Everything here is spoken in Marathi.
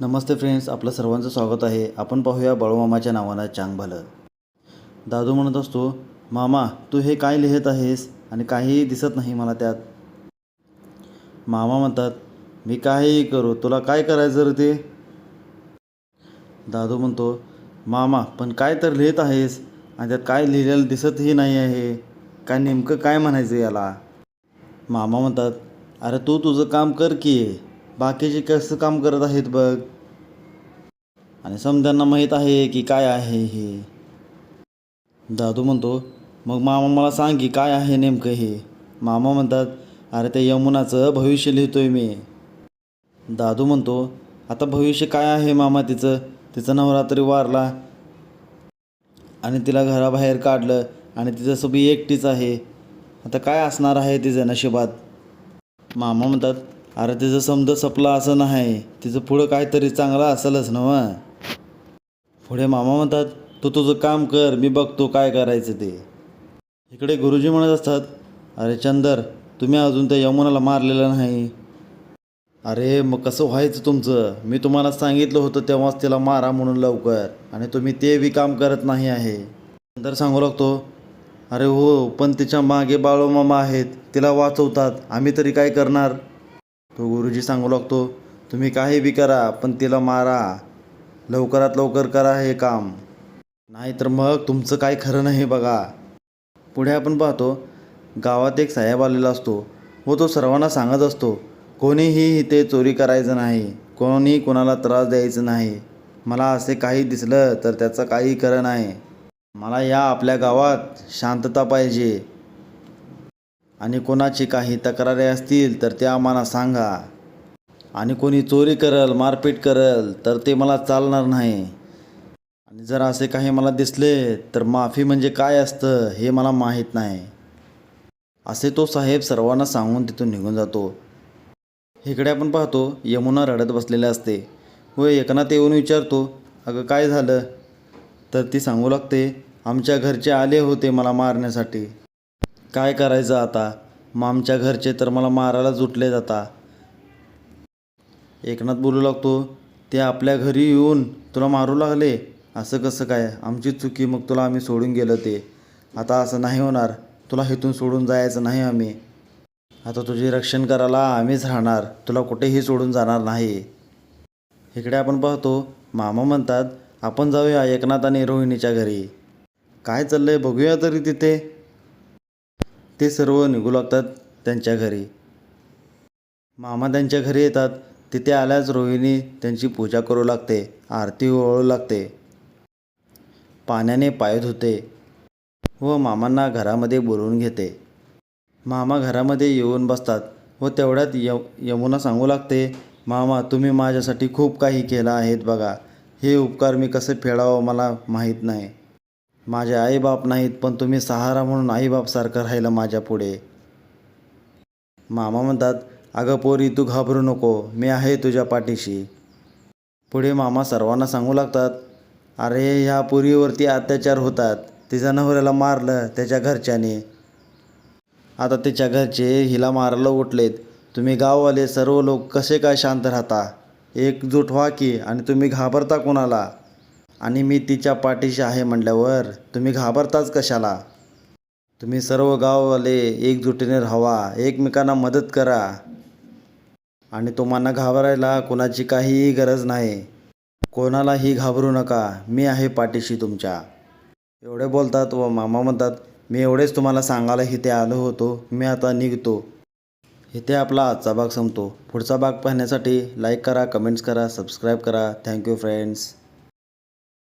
नमस्ते फ्रेंड्स आपलं सर्वांचं स्वागत आहे. आपण पाहूया बाळूमामाच्या नावानं चांग भलं दादू म्हणत असतो मामा तू हे काय लिहित आहेस? आणि काहीही दिसत नाही मला त्यात. मामा म्हणतात मी काहीही करू तुला काय करायचं रे ते? दादू म्हणतो मामा पण काय तर लिहित आहेस? आणि त्यात काय लिहिलेलं दिसतही नाही आहे. काय नेमकं काय म्हणायचं याला? मामा म्हणतात अरे तू तुझं काम कर की. बाकीचे कसं काम करत आहेत बघ. आणि समजांना माहीत आहे की काय आहे हे. दादू म्हणतो मग मामा मला सांग की काय आहे नेमकं हे. मामा म्हणतात अरे त्या यमुनाचं भविष्य लिहितोय मी. दादू म्हणतो आता भविष्य काय आहे मामा तिचं? तिचा नवरात्री वारला. आणि तिला घराबाहेर काढलं आणि तिचं सगळी एकटीच आहे. आता काय असणार आहे तिचं नशिबात? मामा म्हणतात अरे तिचं समजा सपलं असं नाही. तिचं पुढं काहीतरी चांगलं असेलच ना मग पुढे मामा म्हणतात तू तुझं काम कर मी बघतो काय करायचं ते. इकडे गुरुजी म्हणत असतात अरे चंदर तुम्ही अजून त्या यमुनाला मारलेलं नाही. अरे मग कसं व्हायचं तुमचं? मी तुम्हाला सांगितलं होतं तेव्हाच तिला मारा म्हणून लवकर. आणि तुम्ही ते बी काम करत नाही आहे. चंदर सांगू लागतो अरे हो पण तिच्यामागे बाळूमामा आहेत. तिला वाचवतात. आम्ही तरी काय करणार? तो गुरुजी सांगू लागतो तुम्ही काही बी करा पण तिला मारा. लवकरात लवकर करा हे काम. नाहीतर मग तुमचं काय खरं नाही बघा. पुढे आपण पाहतो गावात एक साहेब आलेला असतो व तो सर्वांना सांगत असतो कोणीही इथे चोरी करायचं नाही कोणी कोणाला त्रास द्यायचं नाही. मला असे काही दिसलं तर त्याचं काही खरं नाही. मला या आपल्या गावात शांतता पाहिजे. आणि कोणाची काही तक्रारी असतील तर ते आम्हाला सांगा. आणि कोणी चोरी करल मारपीट करल तर ते मला चालणार नाही. आणि जर असे काही मला दिसले तर माफी म्हणजे काय असतं हे मला माहीत नाही. असे तो साहेब सर्वांना सांगून तिथून निघून जातो. इकडे आपण पाहतो यमुना रडत बसलेले असते. व एकनाथ येऊन विचारतो अगं काय झालं? तर ती सांगू लागते आमच्या घरचे आले होते मला मारण्यासाठी. काय करायचं आता? मग आमच्या घरचे तर मला मारायला जुटले जाता एकनाथ बोलू लागतो ते आपल्या घरी येऊन तुला मारू लागले? असं कसं काय? आमची चुकी मग तुला आम्ही सोडून गेलं ते. आता असं नाही होणार. तुला इथून सोडून जायचं नाही आम्ही. आता तुझे रक्षण करायला आम्हीच राहणार. तुला कुठेही सोडून जाणार नाही. इकडे आपण पाहतो मामा म्हणतात आपण जाऊया एकनाथ आणि रोहिणीच्या घरी. काय चाललंय? बघूया तरी तिथे. ते सर्व निघू लागतात त्यांच्या घरी. मामा त्यांच्या घरी येतात. तिथे आल्याच रोहिणी त्यांची पूजा करू लागते. आरती ओळू लागते. पाण्याने पाय धुते व मामांना घरामध्ये बोलवून घेते. मामा घरामध्ये येऊन बसतात व तेवढ्यात य यमुना सांगू लागते मामा तुम्ही माझ्यासाठी खूप काही केलं आहेत बघा. हे उपकार मी कसे फेडावं मला माहीत नाही. माझे आईबाप नाहीत पण तुम्ही सहारा म्हणून आईबापसारखं राहिलं माझ्या पुढे. मामा म्हणतात अगं पोरी तू घाबरू नको मी आहे तुझ्या पाठीशी. पुढे मामा सर्वांना सांगू लागतात अरे ह्या पोरीवरती अत्याचार होतात. तिच्या नवऱ्याला मारलं त्याच्या घरच्याने. आता तिच्या घरचे हिला मारायला उठलेत. तुम्ही गाववाले सर्व लोक कसे काय शांत राहता? एकजूट व्हा की आणि तुम्ही घाबरता कोणाला? आणि मी तिच्या पाठीशी आहे म्हटल्यावर तुम्ही घाबरताच कशाला? तुम्ही सर्व गाववाले एकजुटीने राहावा एकमेकांना मदत करा. आणि तुम्हाला घाबरायला कोणाची काहीही गरज नाही. कोणालाही घाबरू नका मी आहे पाठीशी तुमच्या. एवढे बोलतात व मामा म्हणतात मी एवढेच तुम्हाला सांगायला इथे आलो होतो मी आता निघतो. इथे आपला आजचा भाग संपतो. पुढचा भाग पाहण्यासाठी लाईक करा कमेंट्स करा सबस्क्राईब करा. Thank you friends